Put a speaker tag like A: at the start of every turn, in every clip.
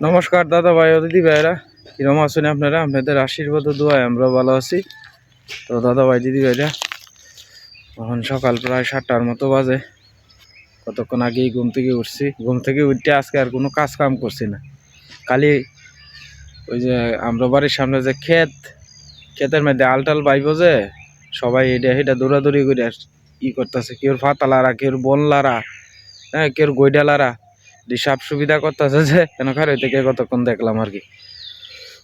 A: নমস্কার দাদা ভাই ও দিদি ভাইরা কিরম আছেন আপনারা? আপনাদের আশীর্বাদ ও দোয়ায় আমরা ভালো আছি। তো দাদা ভাই, দিদি ভাইরা, এখন সকাল প্রায় সাতটার মতো বাজে। কতক্ষণ আগেই ঘুম থেকে উঠছি। ঘুম থেকে উঠতে আজকে আর কোনো কাজ কাম করছি না। খালি ওই যে আমরা বাড়ির সামনে যে ক্ষেত, ক্ষেতের মধ্যে আলটাল বাইব যে, সবাই এটা এটা দৌড়াদৌড়ি করে ই করতেছে। কেউ ফাতালারা কেউ বনলারা হ্যাঁ কেউ গৈডালারা সব সুবিধা করতেছে যে, কেন খারে থেকে কতক্ষণ দেখলাম আর কি।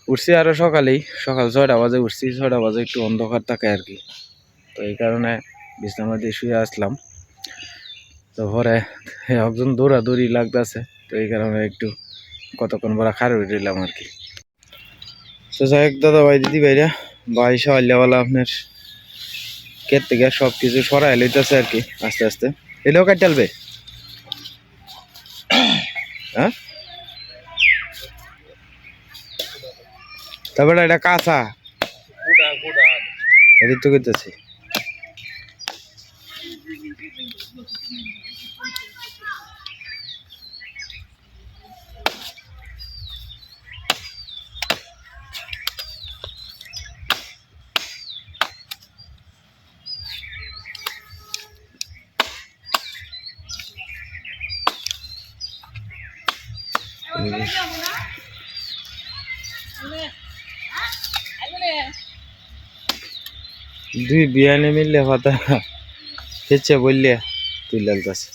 A: উঠছি আরও সকালেই, সকাল ছয়টা বাজে উঠছি, ছয়টা বাজে একটু অন্ধকার থাকে আর কি। তো এই কারণে বিছনার মধ্যে শুয়ে আসলাম। তো পরে একজন দৌড়াদৌড়ি লাগতেছে, তো এই কারণে একটু কতক্ষণ পরে খারে উঠলাম আর কি। তো যাই হোক, দাদা ভাই, দিদি ভাইরা, ভাই সাহায্যওয়ালা আপনার ক্ষেত থেকে সব কিছু সরাই লইতেছে আর কি, আস্তে আস্তে। এলেও কাটালবে হ্যাঁ? তারপরে এটা কাঁচা। এটা তো করতেছি দুই বিয়ানে মিললে কথা হেচ্ছে বললে তুই লাগতেছে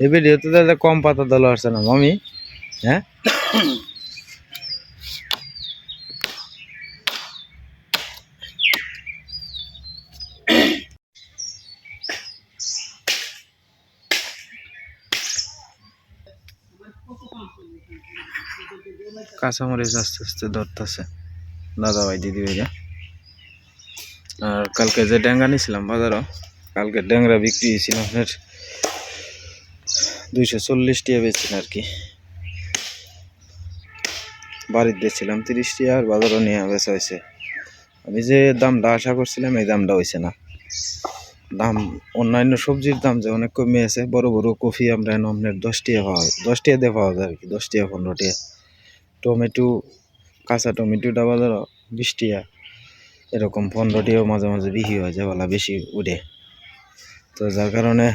A: এ ভিডিও তো দাদা কম পাতা দল আসছে না, মামি? হ্যাঁ? কাঁচামরিচ আস্তে আস্তে ধরতেছে। দাদা ভাই, দিদি ভাইরা। আর কালকে যে ড্যাঙ্গা নিয়েছিলাম বাজারও, কালকে ড্যাংরা বিক্রি হয়েছিল আপনার দুইশো চল্লিশ টিয়া বেচছেন আর কি। বাড়িতে দিয়েছিলাম তিরিশ টিয়া আর বাজারও নিয়ে বেচা হয়েছে। আমি যে দামটা আশা করছিলাম, এই দামটা হয়েছে না। দাম, অন্যান্য সবজির দাম যে অনেক কমে আছে, বড় বড় কফি আমরা আপনার দশ টিয়া পাওয়া দশ টিয়া দিয়ে পাওয়া যায় আর কি দশ টিয়া পনেরো টিয়া টমেটো, কাঁচা টমেটোটা বাজার বিশ টিয়া এরকম পনেরোটিও মাঝে মাঝে বিক্রি হয়, যে বলা বেশি উঠে। তো যার কারণে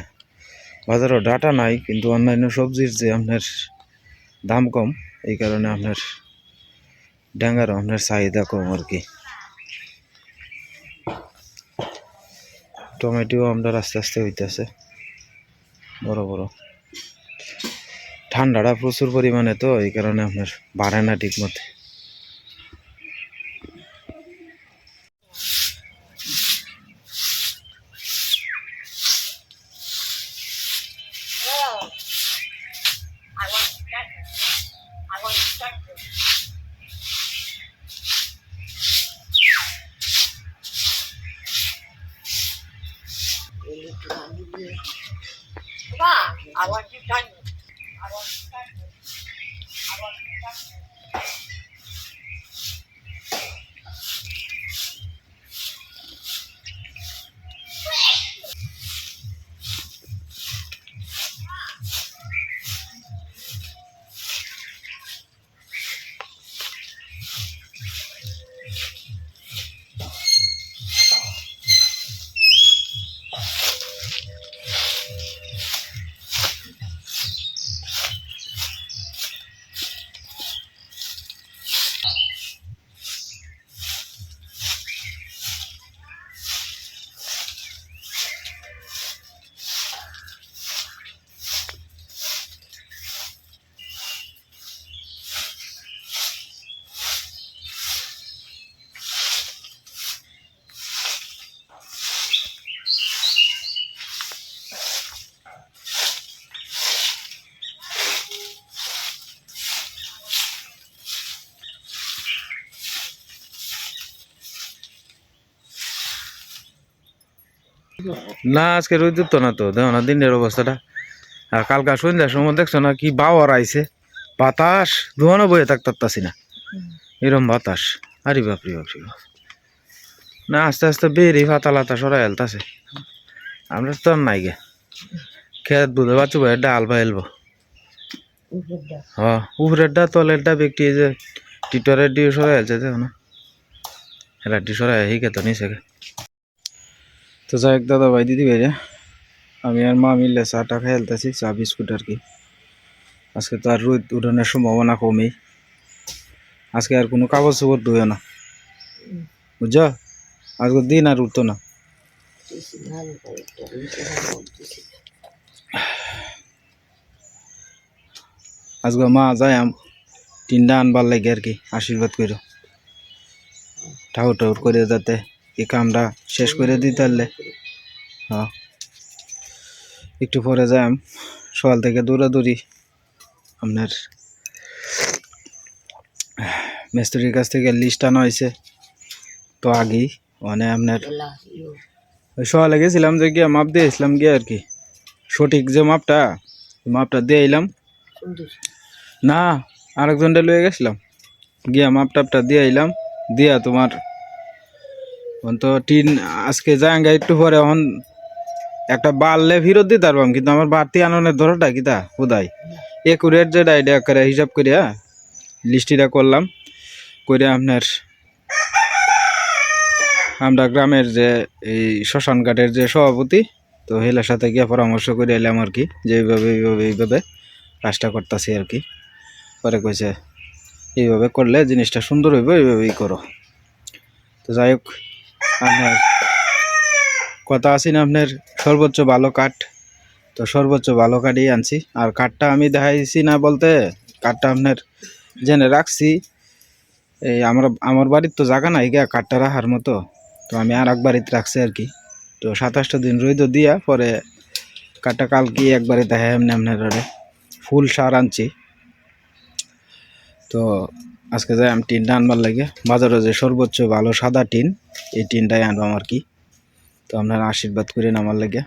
A: বাজারও ডাটা নাই, কিন্তু অন্যান্য সবজির যে আপনার দাম কম, এই কারণে আপনার ডাঙ্গারও আপনার চাহিদা কম আর কি। টমেটো আপনার আস্তে আস্তে হইতেছে, বড় বড়। ঠান্ডাটা প্রচুর পরিমাণে তো, এই কারণে আপনার বাড়ে না ঠিক মতো
B: I want you done.
A: না, আজকে রোদ তো না তো, দেখো না, দিনের অবস্থাটা। আর কালকা সন্ধ্যার সময় দেখছ না কি বাওয়ার আইছে? বাতাস, ধোয়ানো বয়ে থাকতাছি না। এরম বাতাস। আরে বাপরে বাপরে বাপ। না, আস্তে আস্তে বেরি ফাতা লাতা সরাই হেলতাছে আমরা তো আর নাই গে। খেত বুঝে বাচ্চু ভাই ডাল বা এলবো হ্যাঁ উপরেরটা তলেরটা ব্যক্তি এই যে টিটরের ডিও সরাই আছে দেখো না। এরা ডি সরাই হিকে তো নিচে তো যাই হোক দাদা ভাই দিদি ভাই আমি আর মা মিললে চাটা খেলতেছি, চা, বিস্কুট আর কি। আজকে তো আর রোদ উঠানোর সম্ভাবনা কমই। আজকে আর কোনো কাগজ চোপড় ধুয়ে না। বুঝছ? আজকে দিন আর উঠতো না। আজকে মা যাই আম, তিনটা আনবার লাগে আর কি, আশীর্বাদ করো ঠাউর ঠাউর করে যাতে এই কামটা শেষ করে দিতে পারলে হ্যাঁ। একটু পরে যাই সকাল থেকে দৌড়াদৌড়ি। আপনার মিস্ত্রির কাছ থেকে লিস্ট আনা হয়েছে। তো আগেই মানে আপনার ওই সকালে গেছিলাম যে গিয়ে মাপ দিয়েছিলাম গিয়ে আর কি। সঠিক যে মাপটা মাপটা দিয়ে এলাম। না, আরেকজনটা লয়ে গেছিলাম। গিয়া মাপ টাপটা দিয়ে এলাম। দিয়া তোমার এখন তো টিন, আজকে যাঙ্গা একটু পরে, এখন একটা বাড়লে ফেরত দিতে পারবাম কিন্তু আমার বাড়তি আননের ধরোটা কি কিতা হুদাই একুরের যেটা এটা করে, হিসাব করিয়া লিস্টিটা করলাম, করে আপনার আমরা গ্রামের যে এই শ্মশান ঘাটের যে সভাপতি, তো হেলার সাথে গিয়ে পরামর্শ করে এলাম আর কি, যে এইভাবে এইভাবে এইভাবে কাজটা করতেছি আর কি। পরে কইছে, এইভাবে করলে জিনিসটা সুন্দর হইব, এইভাবেই করো। তো যাই হোক আপনার কথা আছি না আপনার? সর্বোচ্চ ভালো কাঠ। তো সর্বোচ্চ ভালো কাঠই আনছি। আর কাঠটা আমি দেখাইছি না বলতে, কাঠটা আপনার জেনে রাখছি। এই আমার আমার বাড়ির তো জায়গা নাই গিয়া কাঠটা রাখার মতো। তো আমি আর এক বাড়িতে রাখছি আর কি। তো সাতাশটা দিন রইদ দিয়া পরে কাঠটা কালকে একবারে দেখাই এমনি আপনার ফুল সার আনছি। তো আজকে যাই আমি টিনটা আনবার লাগে। বাজারে যে সর্বোচ্চ ভালো সাদা টিন এই টিনটাই আনবাম আর কি। তো আপনারা আশীর্বাদ করেন আমার লাগে।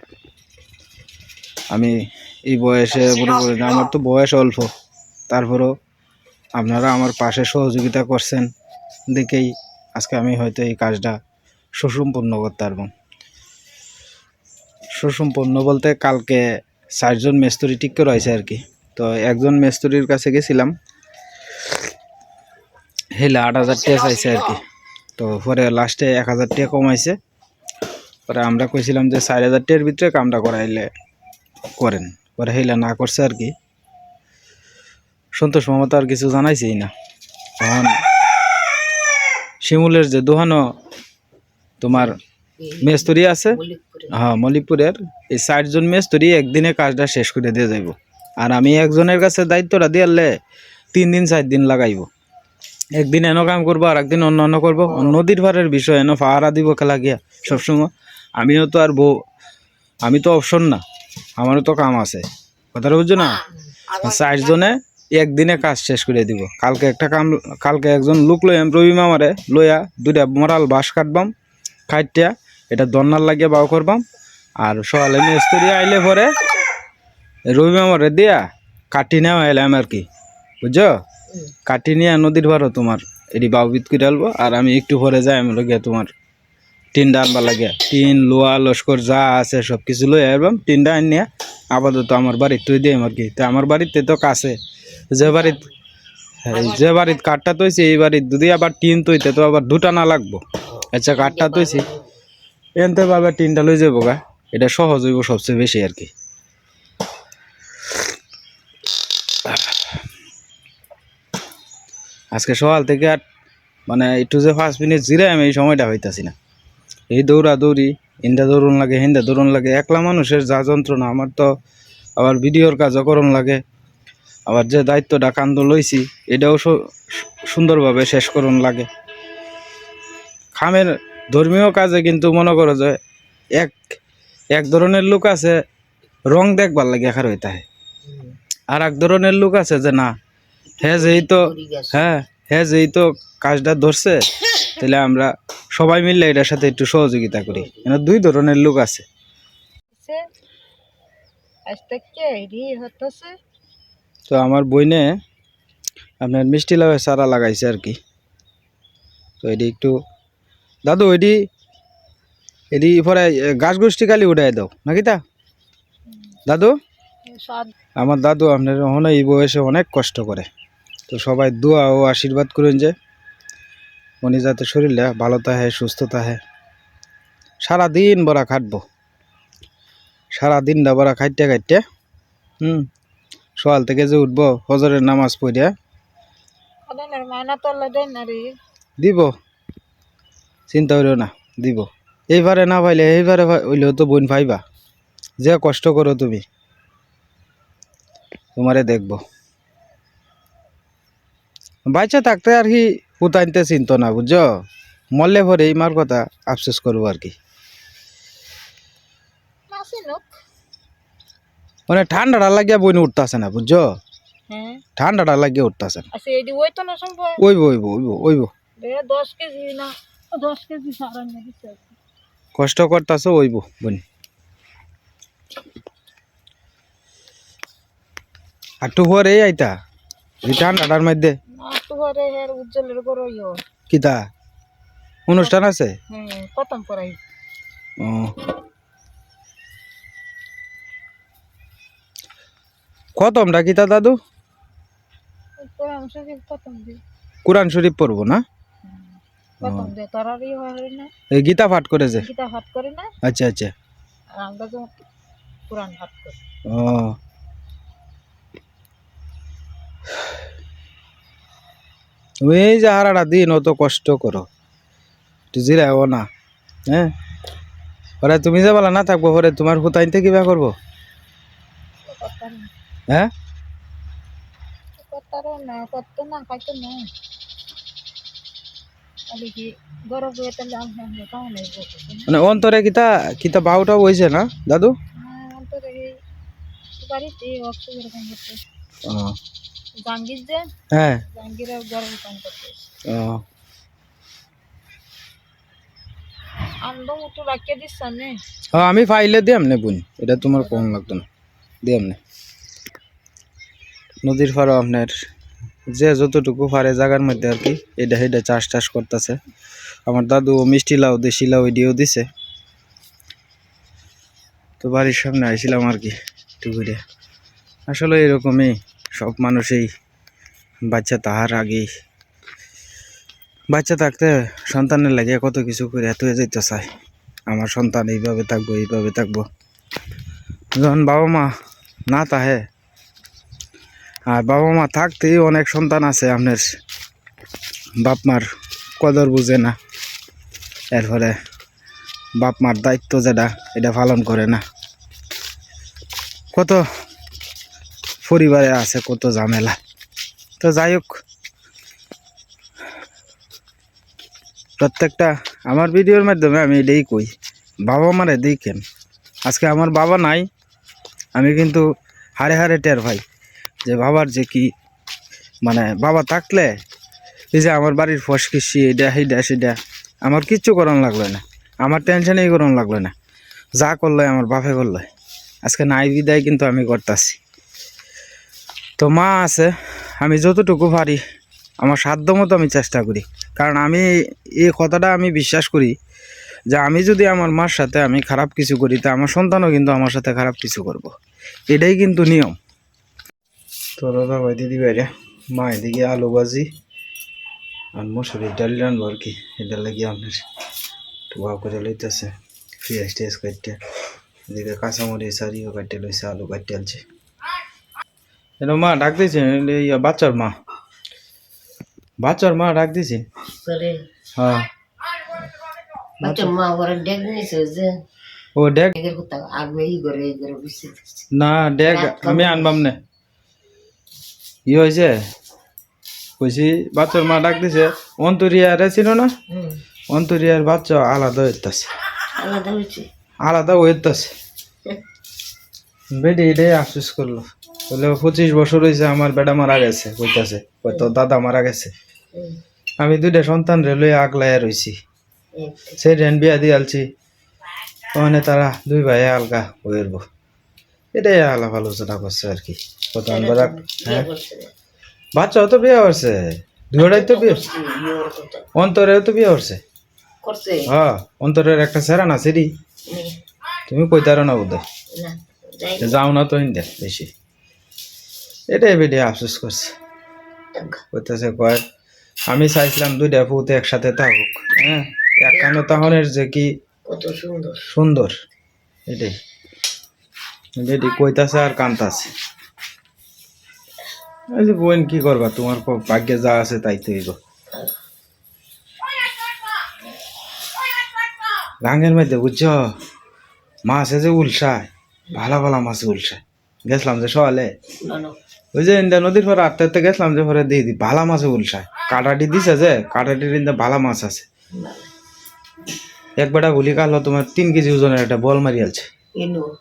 A: আমি এই বয়সে বড় বড় আমার তো বয়স অল্প। তারপরেও আপনারা আমার পাশে সহযোগিতা করছেন দেখেই আজকে আমি হয়তো এই কাজটা সুসম্পন্ন করতে পারব। সুসম্পন্ন বলতে কালকে চারজন মেস্তরি ঠিক করে রয়েছে আর কি। তো একজন মেস্তরির কাছে গেছিলাম। হেলে আট হাজার টাকা চাইছে আর কি। তো পরে লাস্টে এক হাজার টাকা কমাইছে। পরে আমরা কইছিলাম যে চার হাজার টাকার ভিতরে কামটা করাইলে করেন। পরে হেলা না করছে আর কি। সন্তোষ মামা তো আর কিছু জানাইছেই না। তখন শিমুলের যে দোহানো তোমার মেস্তরি আছে হ্যাঁ মলিপুরের এই ষাটজন মেস্তরি একদিনে কাজটা শেষ করে দিয়ে যাইব। আর আমি একজনের কাছে দায়িত্বটা দিয়ালে তিন দিন, চার দিন লাগাইব। একদিন এনো কাম করব আর একদিন অন্য অন্য করব। নদীর ভারের বিষয় এনো পাহারা দিব খেলা গিয়া সবসময়। আমিও তো আর বউ আমি তো অপশন না আমারও তো কাম আছে। কথাটা বুঝছ না? ষাটজনে একদিনে কাজ শেষ করে দিব। কালকে একটা কাম কালকে একজন লোক লইয়াম রবি মামারে লইয়া দুইটা মরাল বাঁশ কাটবাম কাটিয়া এটা দন্নার লাগিয়ে বাউ করবাম আর সকালে মিস্ত্রি আইলে পরে রবি মামারে দিয়া কাটি নেওয়া এলাম আর কি। বুঝছ? কাটি নিয়ে নদীর ভারও তোমার এটি বাউ বিত করে আলবো আর আমি একটু পরে যাই আমি লগে তোমার টিনটা আনবার লাগে টিন লোয়া লস্কর যা আছে সব কিছু লই আসবাম টিনটা আনিয়া আপাতত আমার বাড়ির তুই দিয়ে আর কি। তো আমার বাড়িতে তো কাছে যে বাড়িত হ্যাঁ, যে বাড়িত কাঠটা তৈছি এই বাড়ির যদি আবার টিন তৈতে তো আবার দুটা না লাগবো। আচ্ছা কাঠটা তৈছি এনতে ভাবে টিনটা লই যাব গা এটা সহজ হইব সবচেয়ে বেশি আর কি। আজকে সকাল থেকে আর মানে একটু যে পাঁচ মিনিট জিরে আমি এই সময়টা হইতাছি না। এই দৌড়া দৌড়ি ইন্দা দৌড়ন লাগে, হিন্দা দৌড়ন লাগে, একলা মানুষের যা যন্ত্রণা, আমার তো আবার ভিডিওর কাজও করণ লাগে। আবার যে দায়িত্বটা কান্দ লইছি, এটাও সুন্দরভাবে শেষ করণ লাগে। খামের ধর্মীয় কাজে কিন্তু মনে করো যে এক এক ধরনের লোক আছে, রং দেখবার লাগে একার হইতে আর এক ধরনের লোক আছে যে না হ্যাঁ যেই তো হ্যাঁ হ্যাঁ যেই তো কাজটা ধরছে তাহলে আমরা সবাই মিললে এটার সাথে একটু সহযোগিতা করি। এখানে দুই ধরনের লোক আছে। তো আমার বইনে আপনার মিষ্টি লাউয়ের চারা লাগাইছে আর কি। তো এটি একটু দাদু এটি এটি পরে গাছ গোষ্ঠী কালি উঠাই দাও নাকি তা? দাদু? আমার দাদু আপনার ওখানে এই বয়সে অনেক কষ্ট করে। তো সবাই দোয়া ও আশীর্বাদ করেন যে উনি যাতে শরীরে ভালো থাকে সুস্থ থাকে। সারাদিন বড়া খাটবো। সারাদিনটা বড়া খাইতে খাইতে হুম সকাল থেকে যে উঠবো হজরের নামাজ পড়িয়া দিব। চিন্তা করিও না দিব। এইবারে না পাইলে এইবারে হইলেও তো বোন পাইবা। যে কষ্ট করো তুমি তোমারে দেখব। বাচ্চা থাকতে আর কি উতাইতে চিন্ত না বুঝছ? মরলে পরে ইমার কথা আফসোস করব আর কি। মানে ঠান্ডাটা লাগিয়া বইন উঠতেছে না বুঝছ?
B: হ্যাঁ।
A: ঠান্ডাটা লাগিয়ে উঠতেছে না।
B: আচ্ছা
A: ওইব ওইব ওইব ওইব। কষ্ট করতেছ ওইব বোন একটু পরে আইতা ঠান্ডাটার মধ্যে?
B: হের উজ্জ্বলের
A: কিতা অনুষ্ঠান আছে?
B: হ্যাঁ প্রথম পড়াই।
A: ও। খতমটা কিতা দাদু?
B: দি।
A: কোরআন শরীফ পড়ব না?
B: প্রথম দে। তোরারই হয় না?
A: এই গীতা পাঠ করে যে।
B: গীতা হাত করে না?
A: আচ্ছা আচ্ছা।
B: আমরা তো কোরআন হাত করি।
A: ও। তুমি এই যে হারাটা দিন অত কষ্ট করো। জিরাও না হ্যাঁ? ওরে তুমি যে বলা না থাকব পরে তোমার হুতাইতে কিবা করব? হ্যাঁ?
B: হয়ে
A: মানে অন্তরে কিতা কিতা বাউটা হয়েছে না দাদু?
B: অন্তরে বাড়িতে যে
A: হ্যাঁ।
B: জাঙ্গিরা গরম কাম করতে।
A: ও, আমি ফাইলে দিয়াম নে বুন। এটা তোমার কম লাগতো না। দিয়াম নে। নদীর পাড়ও আপনার যে যতটুকু পারে জায়গার মধ্যে আর কি এটা সেটা চাষ টাস করতেছে। আমার দাদু মিষ্টি লাউ দেশি লাউ এডিও দিছে। তো বাড়ির সামনে আইছিলাম আর কি একটু ঘুরে। আসলে এরকমই। সব মানুষই বাচ্চা তাহার আগেই। বাচ্চা থাকতে সন্তানের লাগে কত কিছু করে, এত যেতে চায় আমার সন্তান এইভাবে থাকব এইভাবে থাকব। যখন বাবা মা না তাহে আর বাবা মা থাকতেই অনেক সন্তান আছে আপনার। বাপ মার কদর বুঝে না। এরপরে বাপ মার দায়িত্ব যেটা, এটা পালন করে না। কত পরিবারে আছে, কত ঝামেলা। তো যাই হোক, প্রত্যেকটা আমার ভিডিওর মাধ্যমে আমি এটাই কই, বাবা মারে দেখেন আজকে আমার বাবা নাই, আমি কিন্তু হারে হারে টের ভাই যে বাবার যে কি মানে বাবা থাকলে এই যে আমার বাড়ির ফসকিসি এটা সেইটা সেটা আমার কিচ্ছু করন লাগল না, আমার টেনশনই করন লাগল না, যা করল আমার বাপে করল। আজকে নাই বিদায় কিন্তু আমি করতেছি। তো মা আছে, আমি যতটুকু পারি, আমার সাধ্য মতো আমি চেষ্টা করি। কারণ আমি এই কথাটা আমি বিশ্বাস করি যে আমি যদি আমার মার সাথে আমি খারাপ কিছু করি, তা আমার সন্তানও কিন্তু আমার সাথে খারাপ কিছু করব। এটাই কিন্তু নিয়ম। তো দাদা, ভাই দিদি, ভাইরা, মা এদিকে আলু ভাজি আর মসুরি ডাল রানবো আর কি এটা লাগিয়ে আপনার টুয়া করে লইতেছে, পেঁয়াজ টেস কাটতে, এদিকে কাঁচামরিচ আর কাটতে লইছে, আলু কাটতে আলছে এটা মা ডাক দিয়েছেন বাচ্চার মা। বাচ্চার মা ডাক দিয়েছেন
C: করে
A: হ্যাঁ। ও ডেক? না ডেক আমি আনবাম না। ই হয়েছে কইছি বাচ্চার মা ডাক দিছে অন্তরিয়ারে ছিল না? অন্তরিয়ার বাচ্চা আলাদা হইতাছে।
C: আলাদা হয়েছে
A: আলাদা হইতাছে। বেডি এটাই আফসোস করল। বলে পঁচিশ বছর হয়েছে আমার বেটা মারা গেছে কইতাছে। তো দাদা মারা গেছে? আমি দুইটা সন্তান রেলওয়ে আগলাইয়া রইছি।
C: এই
A: সেই রেন বিয়া দিয়ে আলছি। ওখানে তারা দুই ভাই আলগা হইব এটাই আলাপ আলোচনা করছে আর কি। কত আনবার
C: বিয়ে করছে না।
A: বাচ্চাও তো বিয়ে করছে? দুটাই তো বিয়ে। অন্তরেও তো বিয়ে করছে? হ্যাঁ অন্তরের একটা সেরা না সিরি তুমি কইতারো না বোধ যাও না তো হিন্দে বেশি। এটাই বেডে আফসোস করছে। কইতেছে কয় আমি চাইছিলাম দুইটা ফুতে একসাথে থাকুক হ্যাঁ? একখানো তাহনের যে কি
C: কত সুন্দর।
A: সুন্দর এটাই। বেডি কইতাছে আর কান্তাছে। এই যে বোন কি করবা? তোমার ভাগ্যে যা আছে তাই তো হইব। গাঙ্গের মধ্যে বুঝছ? মাছ আছে যে উলসায় ভালো ভালো মাছ উলসায়। গেছিলাম যে সকালে ওই যে ইন্দা নদীর পরে আটটা আটটা গেছিলাম যে পরে দিয়ে দি ভালা মাছ উলসায় কাটাটি দিছে যে কাটাটির ইন্দা ভালা মাছ আছে। এক বেটা গুলি কালো তোমার তিন কেজি ওজনের একটা বল মারি আছে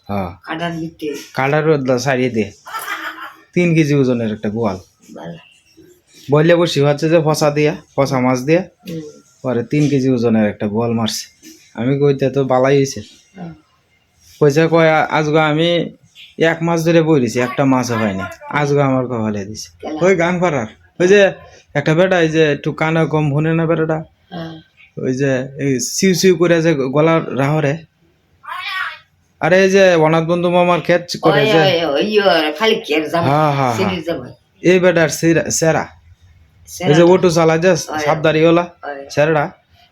A: হ্যাঁ।
C: কাটার
A: সারিয়ে দিয়ে তিন কেজি ওজনের একটা গোয়াল। বললে বসি হচ্ছে যে ফসা দিয়া ফসা মাছ দিয়া পরে তিন কেজি ওজনের একটা বল মারছে। আমি কইতে তো বালাই হয়েছে
C: হ্যাঁ।
A: পয়সা কয় আজকে আমি এক মাস ধরে বই বইরেছি একটা মাছও পাইনি। আজকে আমার কপালে দিছে। ওই গান পাড়ার ওই যে একটা বেটা এই যে একটু কানে কম শুনে না বেটাটা? ওই যে এই সিউ সিউ করে যে গলার রাহরে। আরে এই যে অনাথ বন্ধু মামার খেত করে যে হ্যাঁ হ্যাঁ এই বেটার সেরা এই যে ওটু চালা যে সাবদারি ওলা সেরাটা?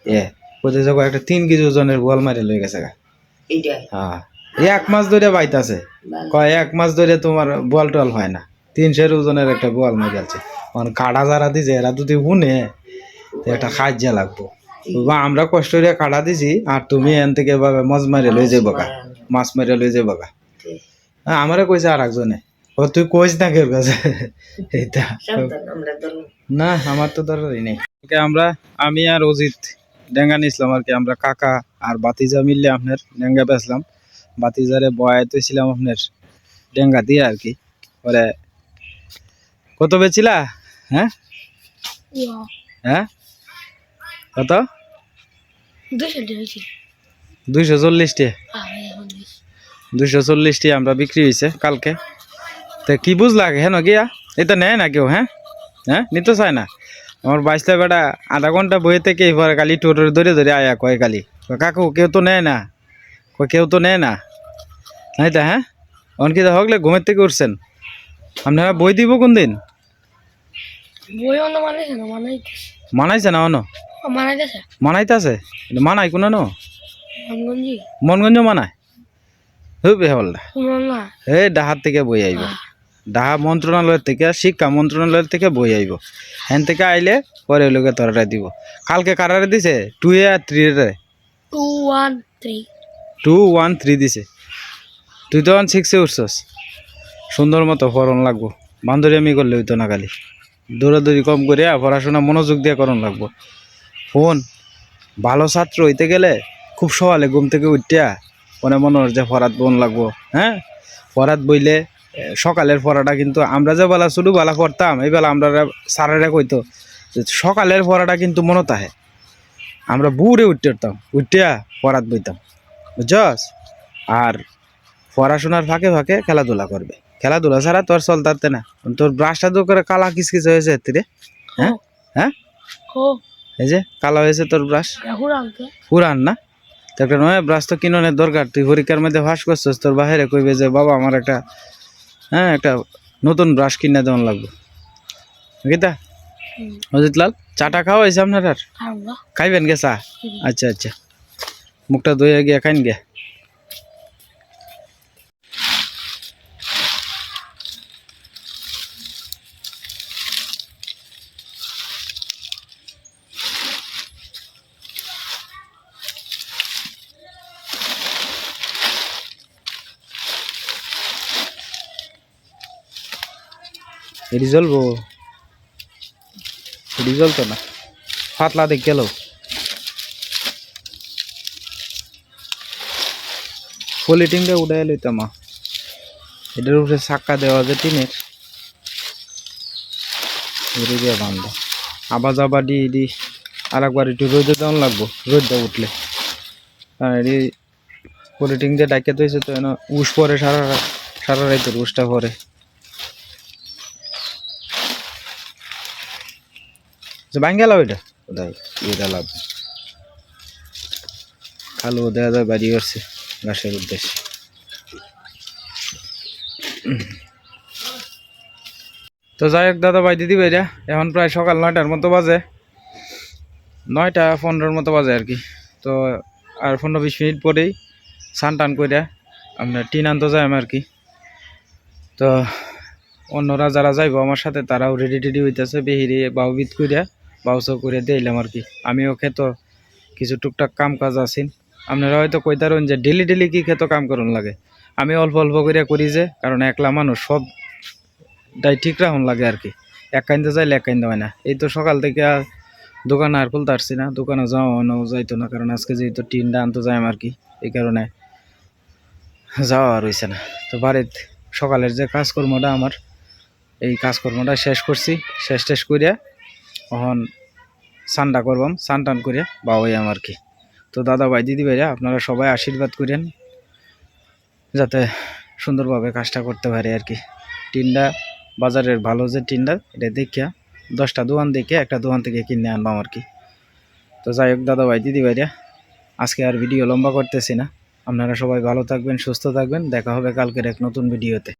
A: এ কোথায় যাব একটা তিন কেজি ওজনের বল মারে লই গেছে হ্যাঁ এক মাস ধরে বাইতাছে। কয় এক মাস ধরে তোমার বল টল হয় না। তিনশের ওজনের একটা বল মেরে যাচ্ছে। মানে কাটা যারা দিছে এরা যদি শুনে একটা সাহায্য লাগবো। আমরা কষ্ট করে কাটা দিছি আর তুমি এন থেকে এভাবে মাছ মারে লই যাব গা। মাছ মারে লই যাব গা। হ্যাঁ আমারে কইছে আর একজনে ও তুই কইস না কেউ কাছে। এইটা। না আমার তো দরকারই নেই। আমরা আমি আর অজিত ডেঙ্গা নিয়েছিলাম আর কি আমরা কাকা আর বাতিজা মিললে আপনার ডেঙ্গা বেচলাম। বাতিজারে বয়াতে ছিলাম আপনার ডেঙ্গা দিয়ে আর কি। পরে কত বেচিলা? হ্যাঁ? হ্যাঁ? কত? দুইশো চল্লিশটি। দুইশো চল্লিশটি আমরা বিক্রি হয়েছে কালকে। তো কি বুঝলা হ্যাঁ গিয়া? এটা নেয় না কেউ হ্যাঁ? হ্যাঁ? নিতে চায় না। আমার বাইশটা বেটা আধা ঘণ্টা বইয়ে থেকে এবার কালি টোটো ধরে ধরে আয়া কয় কালি কাকু, কেউ তো নেয় না। কেউ তো নেয় না। নাই তা হ্যাঁ? অনকি তা হকলে ঘুমের থেকে উঠছেন? আপনারা বই দিব কোন দিন?
B: বই অন্য মানাইছে না মানাইতেছে।
A: মানাইছে না অন
B: মানাইতেছে?
A: মানাই কোনো ন
B: মনগঞ্জি?
A: মনগঞ্জ মানায়? হুবে ডাহার থেকে বই আইব। ডাহা মন্ত্রণালয়ের থেকে শিক্ষা মন্ত্রণালয়ের থেকে বই আইব। হেন থেকে আইলে পরে লোকে তোরাটা দিব। কালকে কারারে দিছে? টু এ আর থ্রি রে।
B: Two one three.
A: Two one three দিছে। তুই তো সিক্সে উঠছস। সুন্দর মতো ফরন লাগবো। বান্ধবী আমি করলে হইতো না খালি। দৌড়াদৌড়ি কম করে পড়াশোনা মনোযোগ দিয়ে করণ লাগবো। ফোন, ভালো ছাত্র হইতে গেলে খুব সকালে ঘুম থেকে উঠিয়া মনে মনে যে ফরাত বোন লাগবো হ্যাঁ? ফরাত বইলে সকালের পড়াটা কিন্তু আমরা যে বেলা শুধু বেলা পড়তাম, এই বেলা আমরা স্যারেরা কইতো যে সকালের পড়াটা কিন্তু মনত আহে আমরা বুড়ে উঠতে উঠতাম, উঠিয়া পড়াত বইতাম। বুঝছস? আর পড়াশোনার ফাঁকে ফাঁকে খেলাধুলা করবে। খেলাধুলা ছাড়া তোর চলতে না। তোর ব্রাশটা তো করে কালা কিসকিস হয়েছে এতে হ্যাঁ? হ্যাঁ? এই যে কালা হয়েছে তোর ব্রাশ পুরান না? তো একটা নয় ব্রাশ তো কিননের দরকার। তুই পরীক্ষার মধ্যে ফাঁস করছিস তোর বাহিরে কইবে যে বাবা আমার একটা হ্যাঁ একটা নতুন ব্রাশ কিনে দেওয়ান লাগবে। গীতা? অজিতলাল চাটা খাওয়া হয়েছে আপনার আর? খাইবেন গে চা? আচ্ছা আচ্ছা। মুখটা ধুয়ে গিয়া খাইন গে। এটি জ্বলবো না। ফাতলা দেখ গেল। পলিটিংটা উড়াই লইতাম এটার উপরে চাক্কা দেওয়া যে টিনের। বান্ধব আবার যাবা দি দি আর একবার একটু রোদে দেওয়ান লাগবো রোদটা উঠলে। কারণ এটি পলিটিং ডাকিয়ে তো হয়েছে তো উস পরে সারা সারা রাতের উসটা পরে। ভাঙ্গে লাভ এটা? কোথায় এটা লাভ খালু দেখা যায় বাড়ি করছে ঘাসের উদ্দেশ্যে। তো যাই হোক দাদা ভাই দিদি ভাইরা এখন প্রায় সকাল নয়টার মতো বাজে। নয়টা পনেরোর মতো বাজে আর কি। তো আর পনেরো বিশ মিনিট পরেই স্নান টান করে আপনার টিন আনতে যাই আর কি। তো অন্যরা যারা যাইবো আমার সাথে তারাও রেডি টেডি হইতেছে বেহিরে বাউ বিদ বাউসও করে দিলাম আর কি আমিও খেতো, কিছু টুকটাক কাম কাজ আছেন। আপনারা হয়তো কইতারেন যে ডেলি ডেলি কি খেতো কাম করুন লাগে। আমি অল্প অল্প করে করি যে, কারণ একলা মানুষ সব তাই ঠিক রাখুন লাগে আর কি এক কাইন্দে যাইলে এক কাইন্দে হয় না। এই তো সকাল থেকে আর দোকানে আর খুলতে পারছি না, দোকানে যাওয়ানো যাইতো না, কারণ আজকে যেহেতু টিনটা আনতে যাই আর কি এই কারণে যাওয়া আর হয়েছে না। তো বাড়ির সকালের যে কাজকর্মটা আমার, এই কাজকর্মটা শেষ করছি। শেষ টেষ করিয়া তখন সানটা করবাম সান টান করিয়া বাবাই আমার কি তো দাদা ভাই দিদি ভাইরা আপনারা সবাই আশীর্বাদ করেন, যাতে সুন্দরভাবে কাজটা করতে পারে আর কি। টিনটা, বাজারের ভালো যে টিনটা, এটা দেখিয়া দশটা দোকান দেখে একটা দোকান থেকে কিনে আনবাম আর কি। তো যাই হোক দাদা ভাই দিদি ভাইরা আজকে আর ভিডিও লম্বা করতেছি না। আপনারা সবাই ভালো থাকবেন, সুস্থ থাকবেন। দেখা হবে কালকের এক নতুন ভিডিওতে।